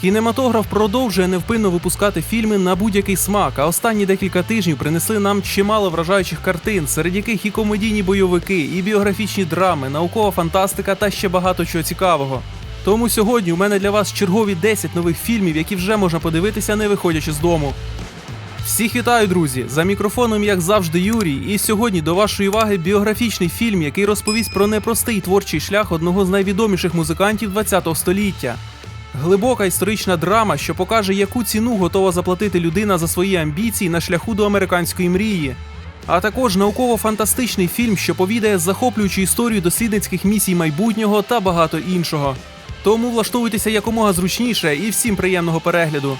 Кінематограф продовжує невпинно випускати фільми на будь-який смак, а останні декілька тижнів принесли нам чимало вражаючих картин, серед яких і комедійні бойовики, і біографічні драми, наукова фантастика та ще багато чого цікавого. Тому сьогодні у мене для вас чергові 10 нових фільмів, які вже можна подивитися, не виходячи з дому. Всіх вітаю, друзі! За мікрофоном, як завжди, Юрій. І сьогодні до вашої уваги біографічний фільм, який розповість про непростий творчий шлях одного з найвідоміших музикантів ХХ століття. Глибока історична драма, що покаже, яку ціну готова заплатити людина за свої амбіції на шляху до американської мрії. А також науково-фантастичний фільм, що повідає захоплюючу історію дослідницьких місій майбутнього та багато іншого. Тому влаштовуйтеся якомога зручніше і всім приємного перегляду.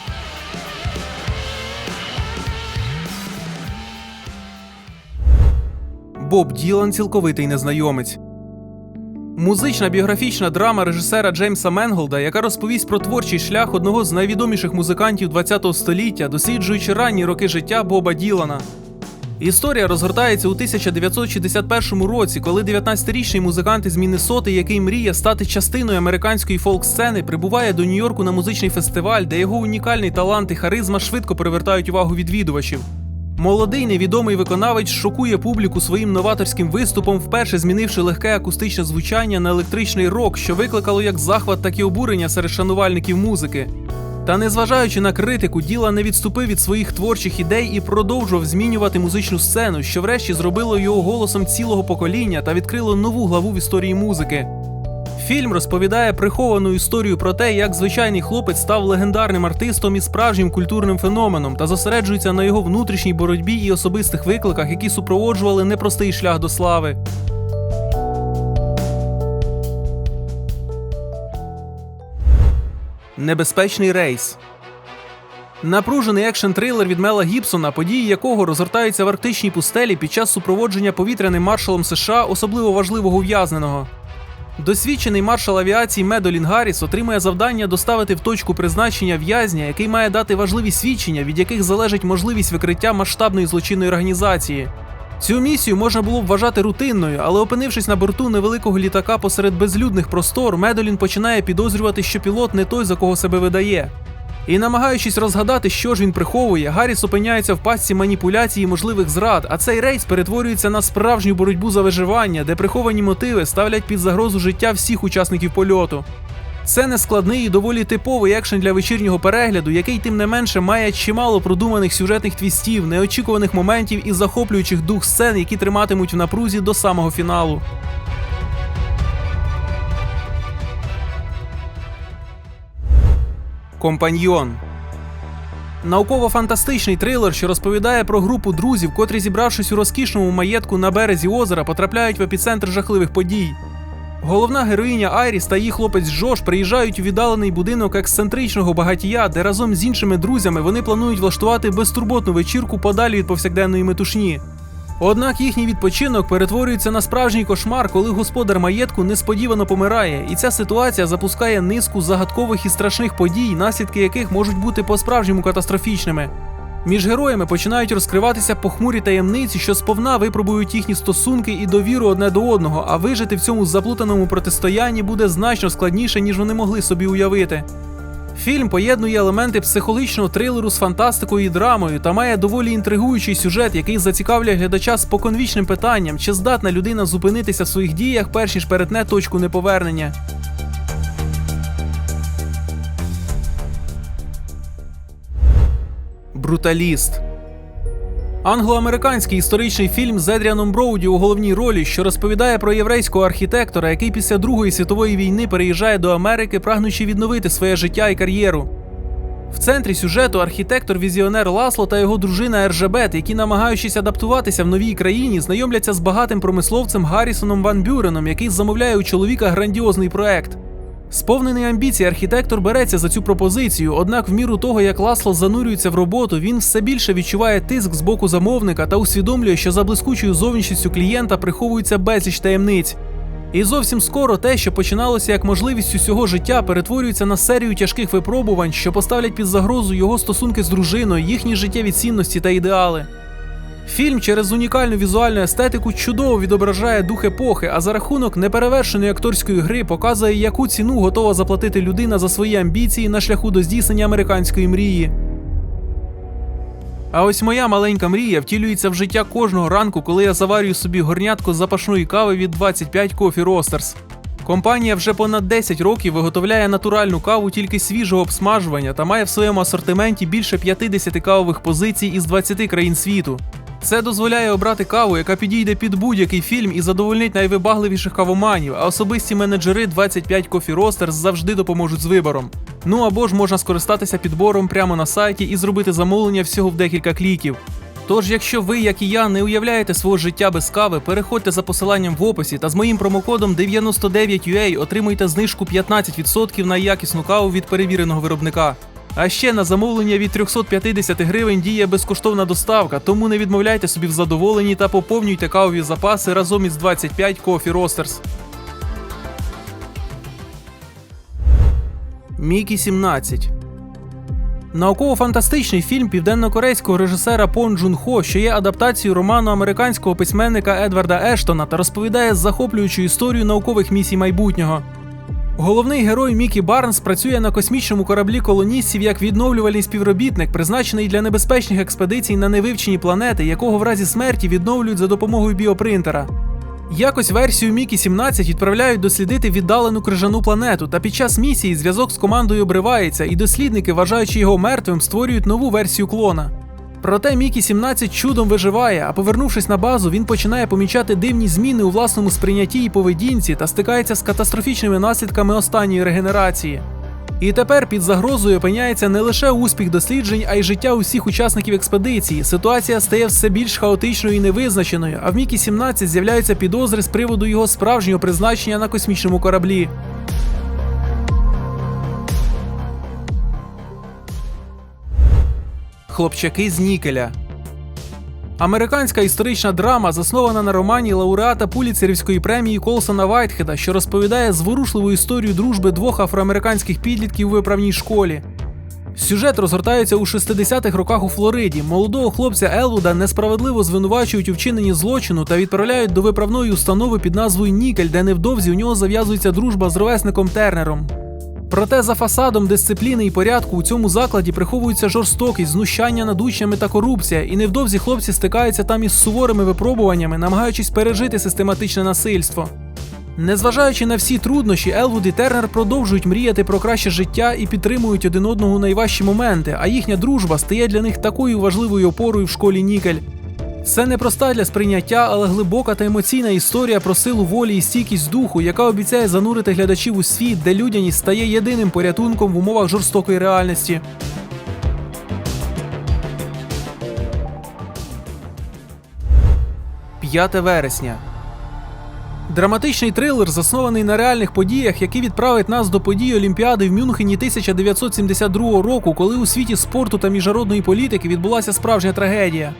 Боб Ділан цілковитий незнайомець. Музична біографічна драма режисера Джеймса Менголда, яка розповість про творчий шлях одного з найвідоміших музикантів ХХ століття, досліджуючи ранні роки життя Боба Ділана. Історія розгортається у 1961 році, коли 19-річний музикант із Міннесоти, який мріє стати частиною американської фолк-сцени, прибуває до Нью-Йорку на музичний фестиваль, де його унікальний талант і харизма швидко привертають увагу відвідувачів. Молодий невідомий виконавець шокує публіку своїм новаторським виступом, вперше змінивши легке акустичне звучання на електричний рок, що викликало як захват, так і обурення серед шанувальників музики. Та незважаючи на критику, діла не відступив від своїх творчих ідей і продовжував змінювати музичну сцену, що врешті зробило його голосом цілого покоління та відкрило нову главу в історії музики. Фільм розповідає приховану історію про те, як звичайний хлопець став легендарним артистом і справжнім культурним феноменом та зосереджується на його внутрішній боротьбі і особистих викликах, які супроводжували непростий шлях до слави. Небезпечний рейс. Напружений екшн трилер від Мела Гібсона, події якого розгортаються в арктичній пустелі під час супроводження повітряним маршалом США особливо важливого ув'язненого. Досвідчений маршал авіації Медолін Гарріс отримує завдання доставити в точку призначення в'язня, який має дати важливі свідчення, від яких залежить можливість викриття масштабної злочинної організації. Цю місію можна було б вважати рутинною, але опинившись на борту невеликого літака посеред безлюдних простор, Медолін починає підозрювати, що пілот не той, за кого себе видає. І намагаючись розгадати, що ж він приховує, Гарріс опиняється в пастці маніпуляцій і можливих зрад, а цей рейс перетворюється на справжню боротьбу за виживання, де приховані мотиви ставлять під загрозу життя всіх учасників польоту. Це нескладний і доволі типовий екшен для вечірнього перегляду, який тим не менше має чимало продуманих сюжетних твістів, неочікуваних моментів і захоплюючих дух сцен, які триматимуть в напрузі до самого фіналу. Компаньйон. Науково-фантастичний трилер, що розповідає про групу друзів, котрі, зібравшись у розкішному маєтку на березі озера, потрапляють в епіцентр жахливих подій. Головна героїня Айріс та її хлопець Джош приїжджають у віддалений будинок ексцентричного багатія, де разом з іншими друзями вони планують влаштувати безтурботну вечірку подалі від повсякденної метушні. Однак їхній відпочинок перетворюється на справжній кошмар, коли господар маєтку несподівано помирає, і ця ситуація запускає низку загадкових і страшних подій, наслідки яких можуть бути по-справжньому катастрофічними. Між героями починають розкриватися похмурі таємниці, що сповна випробують їхні стосунки і довіру одне до одного, а вижити в цьому заплутаному протистоянні буде значно складніше, ніж вони могли собі уявити. Фільм поєднує елементи психологічного трилеру з фантастикою і драмою та має доволі інтригуючий сюжет, який зацікавлює глядача споконвічним питанням, чи здатна людина зупинитися в своїх діях, перш ніж перетне точку неповернення. Бруталіст. Англо-американський історичний фільм з Едріаном Броуді у головній ролі, що розповідає про єврейського архітектора, який після Другої світової війни переїжджає до Америки, прагнучи відновити своє життя і кар'єру. В центрі сюжету архітектор-візіонер Ласло та його дружина Ержебет, які, намагаючись адаптуватися в новій країні, знайомляться з багатим промисловцем Гаррісоном Ван Бюреном, який замовляє у чоловіка грандіозний проект. Сповнений амбіцій, архітектор береться за цю пропозицію, однак, в міру того, як Ласло занурюється в роботу, він все більше відчуває тиск з боку замовника та усвідомлює, що за блискучою зовнішністю клієнта приховується безліч таємниць. І зовсім скоро те, що починалося як можливість усього життя, перетворюється на серію тяжких випробувань, що поставлять під загрозу його стосунки з дружиною, їхні життєві цінності та ідеали. Фільм через унікальну візуальну естетику чудово відображає дух епохи, а за рахунок неперевершеної акторської гри показує, яку ціну готова заплатити людина за свої амбіції на шляху до здійснення американської мрії. А ось моя маленька мрія втілюється в життя кожного ранку, коли я заварюю собі горнятко з запашної кави від 25 Coffee Roasters. Компанія вже понад 10 років виготовляє натуральну каву тільки свіжого обсмажування та має в своєму асортименті більше 50 кавових позицій із 20 країн світу. Це дозволяє обрати каву, яка підійде під будь-який фільм і задовольнить найвибагливіших кавоманів, а особисті менеджери 25 Coffee Roasters завжди допоможуть з вибором. Ну або ж можна скористатися підбором прямо на сайті і зробити замовлення всього в декілька кліків. Тож, якщо ви, як і я, не уявляєте свого життя без кави, переходьте за посиланням в описі та з моїм промокодом 99UA отримуйте знижку 15% на якісну каву від перевіреного виробника. А ще на замовлення від 350 гривень діє безкоштовна доставка, тому не відмовляйте собі в задоволенні та поповнюйте кавові запаси разом із 25 Coffee Roasters. Мікі 17 Науково-фантастичний фільм південно-корейського режисера Пон Джун Хо, що є адаптацією роману американського письменника Едварда Ештона та розповідає захоплюючу історію наукових місій майбутнього. Головний герой Мікі Барнс працює на космічному кораблі колоністів як відновлювальний співробітник, призначений для небезпечних експедицій на невивчені планети, якого в разі смерті відновлюють за допомогою біопринтера. Якось версію Мікі 17 відправляють дослідити віддалену крижану планету, та під час місії зв'язок з командою обривається, і дослідники, вважаючи його мертвим, створюють нову версію клона. Проте Мікі 17 чудом виживає, а повернувшись на базу, він починає помічати дивні зміни у власному сприйнятті і поведінці та стикається з катастрофічними наслідками останньої регенерації. І тепер під загрозою опиняється не лише успіх досліджень, а й життя усіх учасників експедиції. Ситуація стає все більш хаотичною і невизначеною, а в Мікі 17 з'являються підозри з приводу його справжнього призначення на космічному кораблі. Хлопчаки з Нікеля. Американська історична драма заснована на романі лауреата Пуліцерівської премії Колсона Вайтхеда, що розповідає зворушливу історію дружби двох афроамериканських підлітків у виправній школі. Сюжет розгортається у 60-х роках у Флориді. Молодого хлопця Елвуда несправедливо звинувачують у вчиненні злочину та відправляють до виправної установи під назвою Нікель, де невдовзі у нього зав'язується дружба з ровесником Тернером. Проте за фасадом дисципліни і порядку у цьому закладі приховується жорстокість, знущання над учнями та корупція, і невдовзі хлопці стикаються там із суворими випробуваннями, намагаючись пережити систематичне насильство. Незважаючи на всі труднощі, Елвуд і Тернер продовжують мріяти про краще життя і підтримують один одного у найважчі моменти, а їхня дружба стає для них такою важливою опорою в школі Нікель. Це непроста для сприйняття, але глибока та емоційна історія про силу волі і стійкість духу, яка обіцяє занурити глядачів у світ, де людяність стає єдиним порятунком в умовах жорстокої реальності. П'яте вересня. Драматичний трилер, заснований на реальних подіях, який відправить нас до подій Олімпіади в Мюнхені 1972 року, коли у світі спорту та міжнародної політики відбулася справжня трагедія.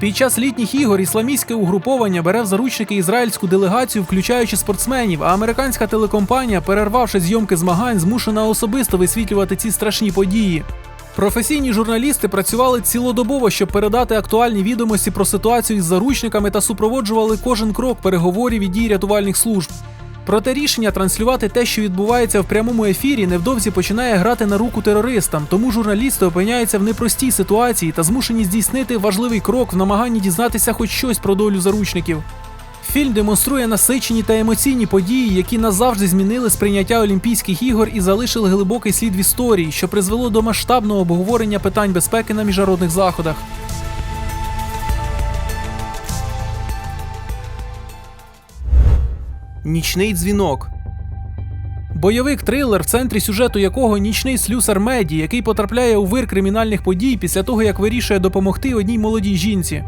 Під час літніх ігор ісламістське угруповання бере в заручники ізраїльську делегацію, включаючи спортсменів, а американська телекомпанія, перервавши зйомки змагань, змушена особисто висвітлювати ці страшні події. Професійні журналісти працювали цілодобово, щоб передати актуальні відомості про ситуацію із заручниками та супроводжували кожен крок переговорів і дій рятувальних служб. Проте рішення транслювати те, що відбувається в прямому ефірі, невдовзі починає грати на руку терористам, тому журналісти опиняються в непростій ситуації та змушені здійснити важливий крок в намаганні дізнатися хоч щось про долю заручників. Фільм демонструє насичені та емоційні події, які назавжди змінили сприйняття Олімпійських ігор і залишили глибокий слід в історії, що призвело до масштабного обговорення питань безпеки на міжнародних заходах. Нічний дзвінок. Бойовик трилер, в центрі сюжету якого нічний слюсар Меді, який потрапляє у вир кримінальних подій після того, як вирішує допомогти одній молодій жінці.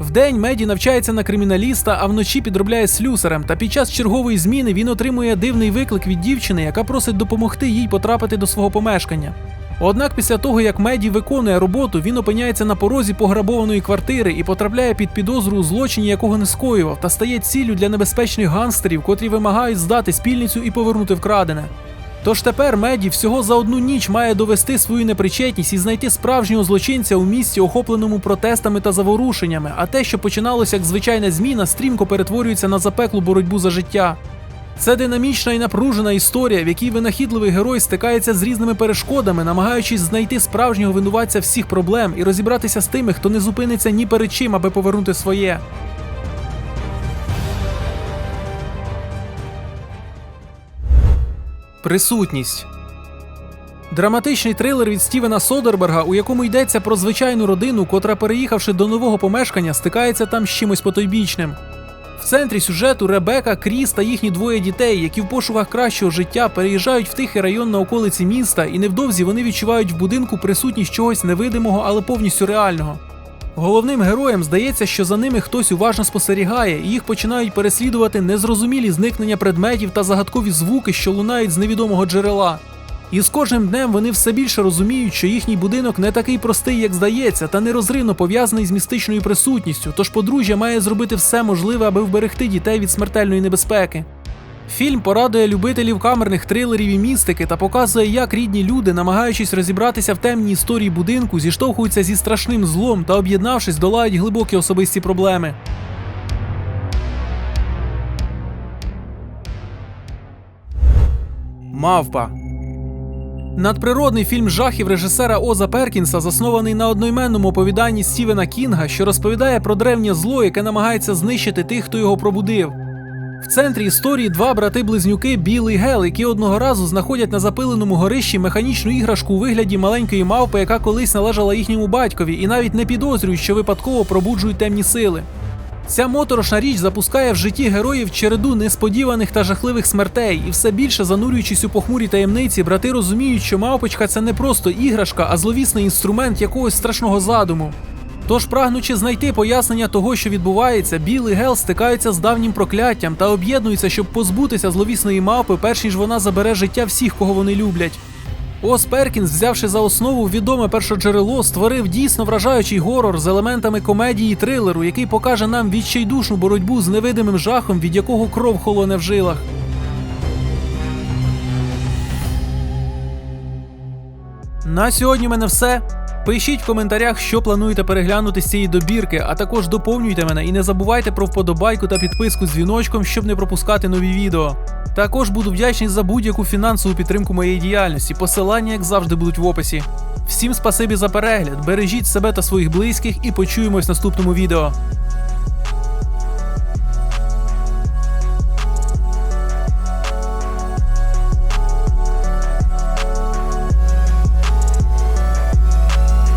Вдень Меді навчається на криміналіста, а вночі підробляє слюсарем. Та під час чергової зміни він отримує дивний виклик від дівчини, яка просить допомогти їй потрапити до свого помешкання. Однак після того, як Меді виконує роботу, він опиняється на порозі пограбованої квартири і потрапляє під підозру у злочині, якого не скоював, та стає ціллю для небезпечних гангстерів, котрі вимагають здати спільницю і повернути вкрадене. Тож тепер Меді всього за одну ніч має довести свою непричетність і знайти справжнього злочинця у місті, охопленому протестами та заворушеннями, а те, що починалося як звичайна зміна, стрімко перетворюється на запеклу боротьбу за життя. Це динамічна і напружена історія, в якій винахідливий герой стикається з різними перешкодами, намагаючись знайти справжнього винуватця всіх проблем і розібратися з тими, хто не зупиниться ні перед чим, аби повернути своє. Присутність. Драматичний трилер від Стівена Содерберга, у якому йдеться про звичайну родину, котра, переїхавши до нового помешкання, стикається там з чимось потойбічним. В центрі сюжету Ребека, Кріс та їхні двоє дітей, які в пошуках кращого життя переїжджають в тихий район на околиці міста, і невдовзі вони відчувають в будинку присутність чогось невидимого, але повністю реального. Головним героям здається, що за ними хтось уважно спостерігає, і їх починають переслідувати незрозумілі зникнення предметів та загадкові звуки, що лунають з невідомого джерела. І з кожним днем вони все більше розуміють, що їхній будинок не такий простий, як здається, та нерозривно пов'язаний з містичною присутністю, тож подружжя має зробити все можливе, аби вберегти дітей від смертельної небезпеки. Фільм порадує любителів камерних трилерів і містики та показує, як рідні люди, намагаючись розібратися в темній історії будинку, зіштовхуються зі страшним злом та, об'єднавшись, долають глибокі особисті проблеми. Мавпа Надприродний фільм жахів режисера Оза Перкінса заснований на одноіменному оповіданні Стівена Кінга, що розповідає про древнє зло, яке намагається знищити тих, хто його пробудив. В центрі історії два брати-близнюки Біл і Гел, які одного разу знаходять на запиленому горищі механічну іграшку у вигляді маленької мавпи, яка колись належала їхньому батькові, і навіть не підозрюють, що випадково пробуджують темні сили. Ця моторошна річ запускає в житті героїв череду несподіваних та жахливих смертей, і все більше занурюючись у похмурі таємниці, брати розуміють, що мавпочка це не просто іграшка, а зловісний інструмент якогось страшного задуму. Тож, прагнучи знайти пояснення того, що відбувається, Біл і Гел стикаються з давнім прокляттям та об'єднуються, щоб позбутися зловісної мавпи, перш ніж вона забере життя всіх, кого вони люблять. Ос Перкінс, взявши за основу відоме першоджерело, створив дійсно вражаючий горор з елементами комедії і трилеру, який покаже нам відчайдушну боротьбу з невидимим жахом, від якого кров холоне в жилах. На сьогодні в мене все. Пишіть в коментарях, що плануєте переглянути з цієї добірки, а також доповнюйте мене і не забувайте про вподобайку та підписку з дзвіночком, щоб не пропускати нові відео. Також буду вдячний за будь-яку фінансову підтримку моєї діяльності. Посилання, як завжди, будуть в описі. Всім спасибі за перегляд, бережіть себе та своїх близьких і почуємось в наступному відео.